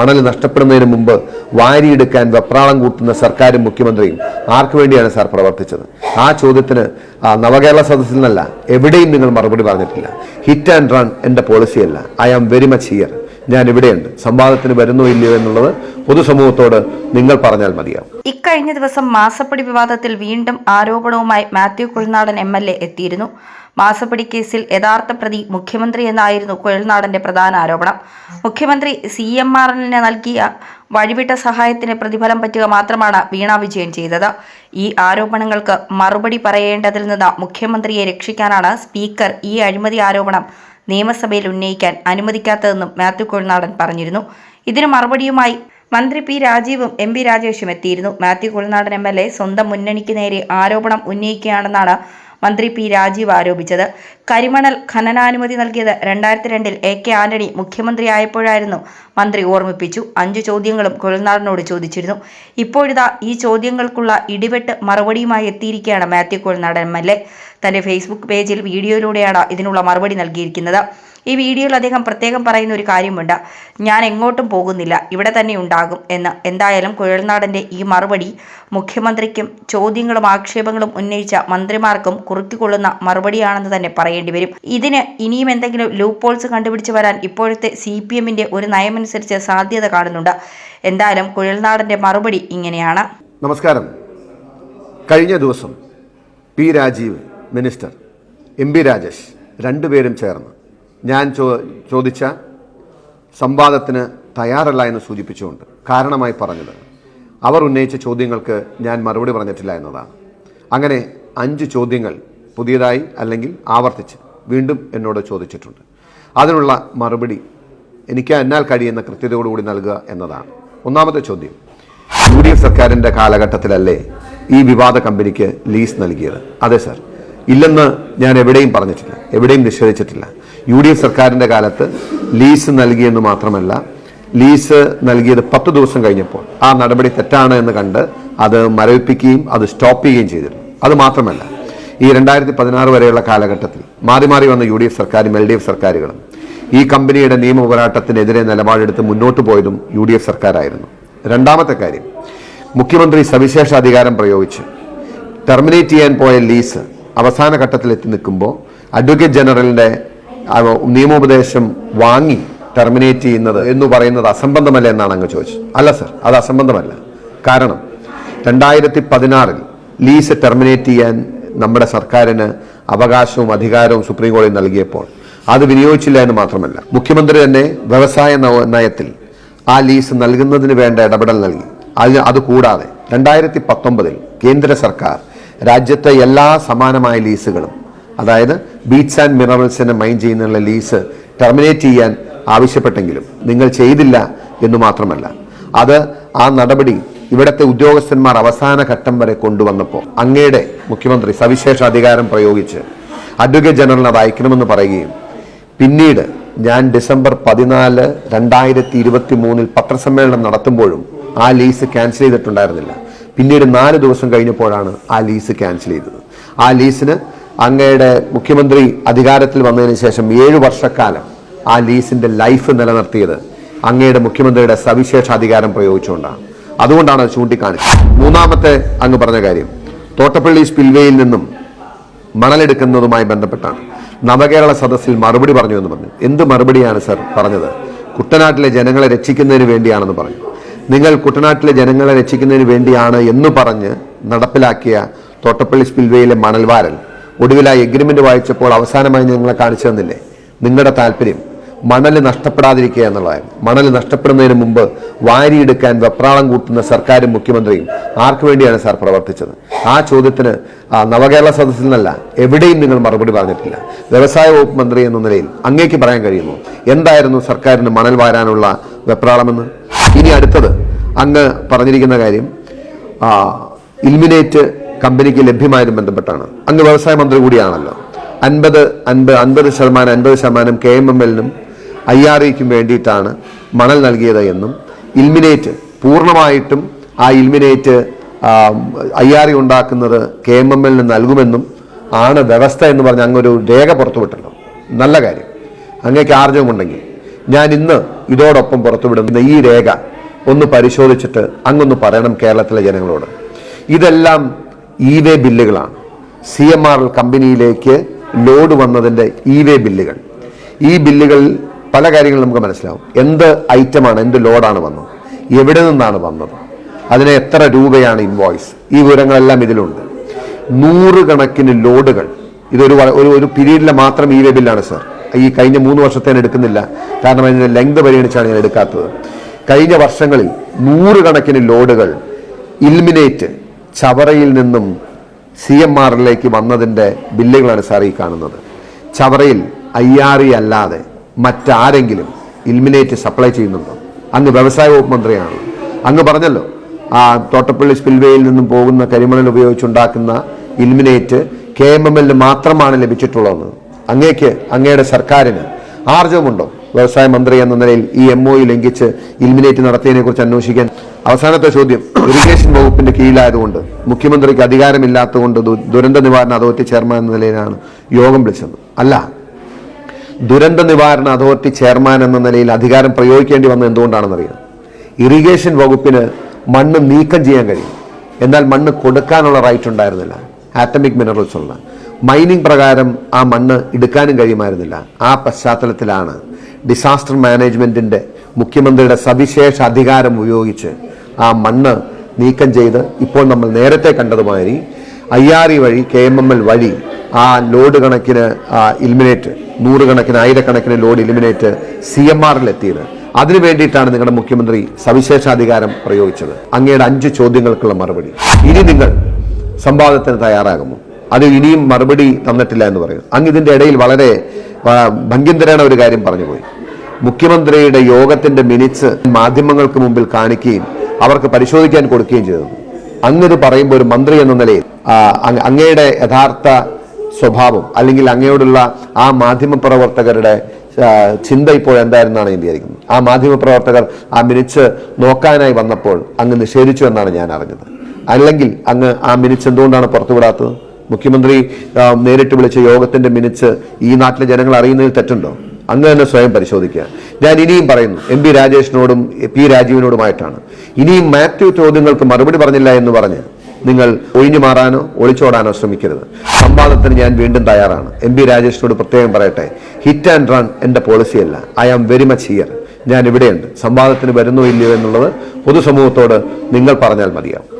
മണൽ നഷ്ടപ്പെടുന്നതിന് മുമ്പ് വാരിയെടുക്കാൻ വെപ്രാളം കൂട്ടുന്ന സർക്കാരും മുഖ്യമന്ത്രിയും ആർക്കു വേണ്ടിയാണ് സാർ പ്രവർത്തിച്ചത്? ആ ചോദ്യത്തിന് നവകേരള സദസ്സിൽ നിന്നല്ല എവിടെയും നിങ്ങൾ മറുപടി പറഞ്ഞിട്ടില്ല. ഹിറ്റ് ആൻഡ് റൺ എന്റെ പോളിസിയല്ല I am very much here ഞാൻ ഇവിടെയുണ്ട്. സംവാദത്തിന് വരുന്നോ ഇല്ലയോ എന്നുള്ളത് പൊതുസമൂഹത്തോട് നിങ്ങൾ പറഞ്ഞാൽ മതിയാവും. ഇക്കഴിഞ്ഞ ദിവസം മാസപ്പടി വിവാദത്തിൽ വീണ്ടും ആരോപണവുമായി മാത്യു കുഴിനാടൻ എ എത്തിയിരുന്നു. മാസപ്പടി കേസിൽ യഥാർത്ഥ പ്രതി മുഖ്യമന്ത്രി എന്നായിരുന്നു കുഴൽനാടന്റെ പ്രധാന ആരോപണം. മുഖ്യമന്ത്രി സി എം ആർ എല്ലിന് നൽകിയ വഴിവിട്ട സഹായത്തിന് പ്രതിഫലം പറ്റുക മാത്രമാണ് വീണ വിജയൻ ചെയ്തത്. ഈ ആരോപണങ്ങൾക്ക് മറുപടി പറയേണ്ടതിൽ നിന്ന് മുഖ്യമന്ത്രിയെ രക്ഷിക്കാനാണ് സ്പീക്കർ ഈ അഴിമതി ആരോപണം നിയമസഭയിൽ ഉന്നയിക്കാൻ അനുവദിക്കാത്തതെന്നും മാത്യു കുഴൽനാടൻ പറഞ്ഞിരുന്നു. ഇതിന് മറുപടിയുമായി മന്ത്രി പി രാജീവും എം പി രാജേഷും എത്തിയിരുന്നു. Mathew Kuzhalnadan M L A സ്വന്തം മുന്നണിക്ക് നേരെ ആരോപണം ഉന്നയിക്കുകയാണെന്നാണ് മന്ത്രി പി രാജീവ് ആരോപിച്ചത്. കരിമണൽ ഖനനാനുമതി നൽകിയത് രണ്ടായിരത്തി രണ്ടിൽ എ കെ ആന്റണി മുഖ്യമന്ത്രിയായപ്പോഴായിരുന്നു. മന്ത്രി ഓർമ്മിപ്പിച്ചു. അഞ്ചു ചോദ്യങ്ങളും കുഴൽനാടനോട് ചോദിച്ചിരുന്നു. ഇപ്പോഴിതാ ഈ ചോദ്യങ്ങൾക്കുള്ള ഇടിവെട്ട് മറുപടിയുമായി എത്തിയിരിക്കുകയാണ് Mathew Kuzhalnadan M L A. തന്റെ ഫേസ്ബുക്ക് പേജിൽ വീഡിയോയിലൂടെയാണ് ഇതിനുള്ള മറുപടി നൽകിയിരിക്കുന്നത്. ഈ വീഡിയോയിൽ അദ്ദേഹം പ്രത്യേകം പറയുന്ന ഒരു കാര്യമുണ്ട്. ഞാൻ എങ്ങോട്ടും പോകുന്നില്ല. ഇവിടെ തന്നെ ഉണ്ടാകും എന്ന്. എന്തായാലും കുഴൽനാടന്റെ ഈ മറുപടി മുഖ്യമന്ത്രിക്കും ചോദ്യങ്ങളും ആക്ഷേപങ്ങളും ഉന്നയിച്ച മന്ത്രിമാർക്കും കുറുക്കിക്കൊള്ളുന്ന മറുപടിയാണെന്ന് തന്നെ പറയേണ്ടി വരും. ഇതിന് ഇനിയും എന്തെങ്കിലും ലൂപ്പ് പോൾസ് കണ്ടുപിടിച്ച് വരാൻ ഇപ്പോഴത്തെ സി പി എമ്മിന്റെ ഒരു നയമനുസരിച്ച് സാധ്യത കാണുന്നുണ്ട്. എന്തായാലും കുഴൽനാടന്റെ മറുപടി ഇങ്ങനെയാണ്. നമസ്കാരം. കഴിഞ്ഞ ദിവസം P Rajeev minister M P Rajesh രണ്ടുപേരും ചേർന്ന്. ഞാൻ ചോ ചോദിച്ച സംവാദത്തിന് തയ്യാറല്ല എന്ന് സൂചിപ്പിച്ചുകൊണ്ട് കാരണമായി പറഞ്ഞത്. അവർ ഉന്നയിച്ച ചോദ്യങ്ങൾക്ക് ഞാൻ മറുപടി പറഞ്ഞിട്ടില്ല എന്നതാണ്. അങ്ങനെ അഞ്ച് ചോദ്യങ്ങൾ പുതിയതായി അല്ലെങ്കിൽ ആവർത്തിച്ച് വീണ്ടും എന്നോട് ചോദിച്ചിട്ടുണ്ട്. അതിനുള്ള മറുപടി എനിക്ക് എന്നാൽ കഴിയുന്ന കൃത്യതയോടുകൂടി നൽകുക എന്നതാണ്. ഒന്നാമത്തെ ചോദ്യം. യു ഡി എഫ് സർക്കാരിന്റെ കാലഘട്ടത്തിലല്ലേ ഈ വിവാദ കമ്പനിക്ക് ലീസ് നൽകിയത്? അതെ സർ. ഇല്ലെന്ന് ഞാൻ എവിടെയും പറഞ്ഞിട്ടില്ല. എവിടെയും നിഷേധിച്ചിട്ടില്ല. യു ഡി എഫ് സർക്കാരിന്റെ കാലത്ത് ലീസ് നൽകിയെന്ന് മാത്രമല്ല ലീസ് നൽകിയത് പത്ത് ദിവസം കഴിഞ്ഞപ്പോൾ. ആ നടപടി തെറ്റാണ് എന്ന് കണ്ട് അത് മരവിപ്പിക്കുകയും അത് സ്റ്റോപ്പ് ചെയ്യുകയും ചെയ്തിരുന്നു. അത് മാത്രമല്ല ഈ രണ്ടായിരത്തി പതിനാറ് വരെയുള്ള കാലഘട്ടത്തിൽ മാറി മാറി വന്ന യു ഡി എഫ് സർക്കാരും എൽ ഡി എഫ് സർക്കാരുകളും ഈ കമ്പനിയുടെ നിയമ പോരാട്ടത്തിനെതിരെ നിലപാടെടുത്ത് മുന്നോട്ട് പോയതും യു ഡി എഫ് സർക്കാരായിരുന്നു. രണ്ടാമത്തെ കാര്യം മുഖ്യമന്ത്രി സവിശേഷ അധികാരം പ്രയോഗിച്ച് ടെർമിനേറ്റ് ചെയ്യാൻ പോയ ലീസ് അവസാന ഘട്ടത്തിൽ എത്തി നിൽക്കുമ്പോൾ അഡ്വക്കേറ്റ് ജനറലിന്റെ നിയമോപദേശം വാങ്ങി ടെർമിനേറ്റ് ചെയ്യുന്നത് എന്ന് പറയുന്നത് അസംബന്ധമല്ല എന്നാണ് അങ്ങ് ചോദിച്ചത്. അല്ല സർ അത് അസംബന്ധമല്ല. കാരണം രണ്ടായിരത്തി പതിനാറിൽ ലീസ് ടെർമിനേറ്റ് ചെയ്യാൻ നമ്മുടെ സർക്കാരിന് അവകാശവും അധികാരവും സുപ്രീം കോടതി നൽകിയപ്പോൾ അത് വിനിയോഗിച്ചില്ല എന്ന് മാത്രമല്ല മുഖ്യമന്ത്രി തന്നെ വ്യവസായ നയത്തിൽ ആ ലീസ് നൽകുന്നതിന് വേണ്ട ഇടപെടൽ നൽകി. അത് കൂടാതെ രണ്ടായിരത്തി പത്തൊമ്പതിൽ കേന്ദ്ര സർക്കാർ രാജ്യത്തെ എല്ലാ സമാനമായ ലീസുകളും അതായത് ബീറ്റ്സ് ആൻഡ് മിനറൽസിനെ മൈൻ ചെയ്യുന്നുള്ള ലീസ് ടെർമിനേറ്റ് ചെയ്യാൻ ആവശ്യപ്പെട്ടെങ്കിലും നിങ്ങൾ ചെയ്തില്ല എന്ന് മാത്രമല്ല. അത് ആ നടപടി ഇവിടത്തെ ഉദ്യോഗസ്ഥന്മാർ അവസാന ഘട്ടം വരെ കൊണ്ടുവന്നപ്പോൾ അങ്ങയുടെ മുഖ്യമന്ത്രി സവിശേഷ അധികാരം പ്രയോഗിച്ച് അഡ്വക്കേറ്റ് ജനറൽ അത് അയക്കണമെന്ന് പറയുകയും പിന്നീട് ഞാൻ ഡിസംബർ പതിനാല് രണ്ടായിരത്തി ഇരുപത്തി മൂന്നിൽ പത്രസമ്മേളനം നടത്തുമ്പോഴും ആ ലീസ് ക്യാൻസൽ ചെയ്തിട്ടുണ്ടായിരുന്നില്ല. പിന്നീട് നാല് ദിവസം കഴിഞ്ഞപ്പോഴാണ് ആ ലീസ് ക്യാൻസൽ ചെയ്തത്. ആ ലീസിന് അങ്ങയുടെ മുഖ്യമന്ത്രി അധികാരത്തിൽ വന്നതിന് ശേഷം ഏഴ് വർഷക്കാലം ആ ലീസിന്റെ ലൈഫ് നിലനിർത്തിയത് അങ്ങയുടെ മുഖ്യമന്ത്രിയുടെ സവിശേഷ അധികാരം പ്രയോഗിച്ചുകൊണ്ടാണ്. അതുകൊണ്ടാണ് അത് ചൂണ്ടിക്കാണിച്ചത്. മൂന്നാമത്തെ അങ്ങ് പറഞ്ഞ കാര്യം തോട്ടപ്പള്ളി സ്പിൽവേയിൽ നിന്നും മണലെടുക്കുന്നതുമായി ബന്ധപ്പെട്ടാണ്. നവകേരള സദസ്സിൽ മറുപടി പറഞ്ഞു എന്ന് പറഞ്ഞു. എന്ത് മറുപടിയാണ് സർ പറഞ്ഞത്? കുട്ടനാട്ടിലെ ജനങ്ങളെ രക്ഷിക്കുന്നതിന് വേണ്ടിയാണെന്ന് പറഞ്ഞു. നിങ്ങൾ കുട്ടനാട്ടിലെ ജനങ്ങളെ രക്ഷിക്കുന്നതിന് വേണ്ടിയാണ് എന്ന് പറഞ്ഞ് നടപ്പിലാക്കിയ തോട്ടപ്പള്ളി സ്പിൽവേയിലെ മണൽവാരൽ ഒടുവിലായി ആ എഗ്രിമെന്റ് വായിച്ചപ്പോൾ അവസാനമായി നിങ്ങളെ കാണിച്ചു തന്നില്ലേ? നിങ്ങളുടെ താല്പര്യം മണൽ നഷ്ടപ്പെടാതിരിക്കുക എന്നുള്ളതായിരുന്നു. മണൽ നഷ്ടപ്പെടുന്നതിന് മുമ്പ് വാരിയെടുക്കാൻ വെപ്രാളം കൂട്ടുന്ന സർക്കാരും മുഖ്യമന്ത്രിയും ആർക്കു വേണ്ടിയാണ് സാർ പ്രവർത്തിച്ചത്? ആ ചോദ്യത്തിന് നവകേരള സദസ്സിൽ നിന്നല്ല എവിടെയും നിങ്ങൾ മറുപടി പറഞ്ഞിട്ടില്ല. വ്യവസായ വകുപ്പ് മന്ത്രി എന്ന നിലയിൽ അങ്ങേക്ക് പറയാൻ കഴിയുമോ? എന്തായിരുന്നു സർക്കാരിന് മണൽ വാരാനുള്ള വെപ്രാളമെന്ന്? ഇനി അടുത്തത് അങ്ങ് പറഞ്ഞിരിക്കുന്ന കാര്യം ഇൽമിനേറ്റ് കമ്പനിക്ക് ലഭ്യമായതും ബന്ധപ്പെട്ടാണ്. അങ്ങ് വ്യവസായ മന്ത്രി കൂടിയാണല്ലോ. അൻപത് അൻപത് അൻപത് ശതമാനം അൻപത് ശതമാനം കെ എം എം എല്ലിനും ഐ ആർ ഇക്കും വേണ്ടിയിട്ടാണ് മണൽ നൽകിയത് എന്നും ഇൽമിനേറ്റ് പൂർണമായിട്ടും ആ ഇൽമിനേറ്റ് ഐ ആർ ഇ ഉണ്ടാക്കുന്നത് കെ എം എം എല്ലിന് നൽകുമെന്നും ആണ് വ്യവസ്ഥ എന്ന് പറഞ്ഞ് ഒരു രേഖ പുറത്തുവിട്ടല്ലോ. നല്ല കാര്യം. അങ്ങേക്ക് ആർജവമുണ്ടെങ്കിൽ. ഞാൻ ഇന്ന് ഇതോടൊപ്പം പുറത്തുവിടുന്ന ഈ രേഖ ഒന്ന് പരിശോധിച്ചിട്ട് അങ്ങൊന്ന് പറയണം കേരളത്തിലെ ജനങ്ങളോട്. ഇതെല്ലാം ഇ വേ ബില്ലുകളാണ്. സി എം ആർ കമ്പനിയിലേക്ക് ലോഡ് വന്നതിന്റെ ഇ വേ ബില്ലുകൾ. ഈ ബില്ലുകൾ പല കാര്യങ്ങളും നമുക്ക് മനസ്സിലാവും. എന്ത് ഐറ്റമാണ് എന്ത് ലോഡാണ് വന്നത് എവിടെ നിന്നാണ് വന്നത് അതിന് എത്ര രൂപയാണ് ഇൻവോയ്സ് ഈ വിവരങ്ങളെല്ലാം ഇതിലുണ്ട്. നൂറുകണക്കിന് ലോഡുകൾ. ഇതൊരു ഒരു ഒരു പീരീഡിലെ മാത്രം ഇ വേ ബില്ലാണ് സർ. ഈ കഴിഞ്ഞ മൂന്ന് വർഷത്തേന് എടുക്കുന്നില്ല. കാരണം അതിന്റെ ലെങ്ത് പരിഗണിച്ചാണ് ഞാൻ എടുക്കാത്തത്. കഴിഞ്ഞ വർഷങ്ങളിൽ നൂറുകണക്കിന് ലോഡുകൾ ഇൽമിനേറ്റ് ചവറയിൽ നിന്നും സി എം ആറിലേക്ക് വന്നതിന്റെ ബില്ലുകളാണ് സാർ ഈ കാണുന്നത്. ചവറയിൽ ഐ ആർ ഇ അല്ലാതെ മറ്റാരെങ്കിലും ഇൽമിനേറ്റ് സപ്ലൈ ചെയ്യുന്നുണ്ടോ? അങ്ങ് വ്യവസായ വകുപ്പ് മന്ത്രിയാണ്. അങ്ങ് പറഞ്ഞല്ലോ ആ തോട്ടപ്പള്ളി സ്പിൽവേയിൽ നിന്നും പോകുന്ന കരിമണൽ ഉപയോഗിച്ചുണ്ടാക്കുന്ന ഇൽമിനേറ്റ് കെ എം എം എല്ലിന് മാത്രമാണ് ലഭിച്ചിട്ടുള്ളതെന്ന്. അങ്ങേക്ക് അങ്ങയുടെ സർക്കാരിന് ആർജവമുണ്ടോ? വ്യവസായ മന്ത്രി എന്ന നിലയിൽ ഈ എം ഒ ലംഘിച്ച് ഇൽമിനേറ്റ് നടത്തിയതിനെ കുറിച്ച് അന്വേഷിക്കാൻ അവസാനത്തെ ചോദ്യം ഇറിഗേഷൻ വകുപ്പിന്റെ കീഴിലായതുകൊണ്ട് മുഖ്യമന്ത്രിക്ക് അധികാരമില്ലാത്തതുകൊണ്ട് ദുരന്ത നിവാരണ അതോറിറ്റി ചെയർമാൻ എന്ന നിലയിലാണ് യോഗം വിളിച്ചത്. അല്ല ദുരന്ത നിവാരണ അതോറിറ്റി ചെയർമാൻ എന്ന നിലയിൽ അധികാരം പ്രയോഗിക്കേണ്ടി വന്നത് എന്തുകൊണ്ടാണെന്നറിയാം? ഇറിഗേഷൻ വകുപ്പിന് മണ്ണ് നീക്കം ചെയ്യാൻ കഴിയും. എന്നാൽ മണ്ണ് കൊടുക്കാനുള്ള റൈറ്റ് ഉണ്ടായിരുന്നില്ല. ആറ്റമിക് മിനറൽസ് ഉള്ള മൈനിങ് പ്രകാരം ആ മണ്ണ് എടുക്കാനും കഴിയുമായിരുന്നില്ല. ആ പശ്ചാത്തലത്തിലാണ് ഡിസാസ്റ്റർ മാനേജ്മെന്റിന്റെ മുഖ്യമന്ത്രിയുടെ സവിശേഷ അധികാരം ഉപയോഗിച്ച് ആ മണ്ണ് നീക്കം ചെയ്ത് ഇപ്പോൾ നമ്മൾ നേരത്തെ കണ്ടതുമായി ഐ ആർ ഇ വഴി കെ എം എം എൽ വഴി ആ ലോഡ് കണക്കിന് ഇലിമിനേറ്റ് നൂറുകണക്കിന് ആയിരക്കണക്കിന് ലോഡ് ഇലിമിനേറ്റ് സി എം ആറിൽ എത്തിയത് അതിനു വേണ്ടിയിട്ടാണ് നിങ്ങളുടെ മുഖ്യമന്ത്രി സവിശേഷാധികാരം പ്രയോഗിച്ചത്. അങ്ങയുടെ അഞ്ച് ചോദ്യങ്ങൾക്കുള്ള മറുപടി. ഇനി നിങ്ങൾ സംവാദത്തിന് തയ്യാറാകുമോ? അത് ഇനിയും മറുപടി തന്നിട്ടില്ല എന്ന് പറയും. അങ്ങ് ഇതിന്റെ ഇടയിൽ വളരെ ഭംഗ്യന്തരാണ് ഒരു കാര്യം പറഞ്ഞു പോയി മുഖ്യമന്ത്രിയുടെ യോഗത്തിന്റെ മിനിറ്റ്സ് മാധ്യമങ്ങൾക്ക് മുമ്പിൽ കാണിക്കുകയും അവർക്ക് പരിശോധിക്കാൻ കൊടുക്കുകയും ചെയ്തു. അങ്ങ് ഇത് പറയുമ്പോൾ ഒരു മന്ത്രി എന്ന നിലയിൽ അങ്ങയുടെ യഥാർത്ഥ സ്വഭാവം അല്ലെങ്കിൽ അങ്ങയോടുള്ള ആ മാധ്യമ പ്രവർത്തകരുടെ ചിന്ത ഇപ്പോൾ എന്തായിരുന്നാണ് ഞാൻ വിചാരിക്കുന്നത് ആ മാധ്യമ പ്രവർത്തകർ ആ മിനിറ്റ്സ് നോക്കാനായി വന്നപ്പോൾ അങ്ങ് നിഷേധിച്ചു എന്നാണ് ഞാൻ അറിഞ്ഞത്. അല്ലെങ്കിൽ അങ്ങ് ആ മിനിറ്റ്സ് എന്തുകൊണ്ടാണ് പുറത്തുവിടാത്തത്? മുഖ്യമന്ത്രി നേരിട്ട് വിളിച്ച യോഗത്തിന്റെ മിനിറ്റ്സ് ഈ നാട്ടിലെ ജനങ്ങൾ അറിയുന്നതിൽ തെറ്റുണ്ടോ? അങ്ങ് തന്നെ സ്വയം പരിശോധിക്കുക. ഞാൻ ഇനിയും പറയുന്നു എം പി രാജേഷിനോടും പി രാജീവിനോടുമായിട്ടാണ്. ഇനിയും മാത്യു ചോദ്യങ്ങൾക്ക് മറുപടി പറഞ്ഞില്ല എന്ന് പറഞ്ഞ് നിങ്ങൾ ഒഴിഞ്ഞു മാറാനോ ഒളിച്ചോടാനോ ശ്രമിക്കരുത്. സംവാദത്തിന് ഞാൻ വീണ്ടും തയ്യാറാണ്. എം പി രാജേഷിനോട് പ്രത്യേകം പറയട്ടെ ഹിറ്റ് ആൻഡ് റൺ എന്റെ പോളിസിയല്ല I am very much here ഞാൻ ഇവിടെയുണ്ട്. സംവാദത്തിന് വരുന്നോ ഇല്ലയോ എന്നുള്ളത് പൊതുസമൂഹത്തോട് നിങ്ങൾ പറഞ്ഞാൽ മതിയാവും.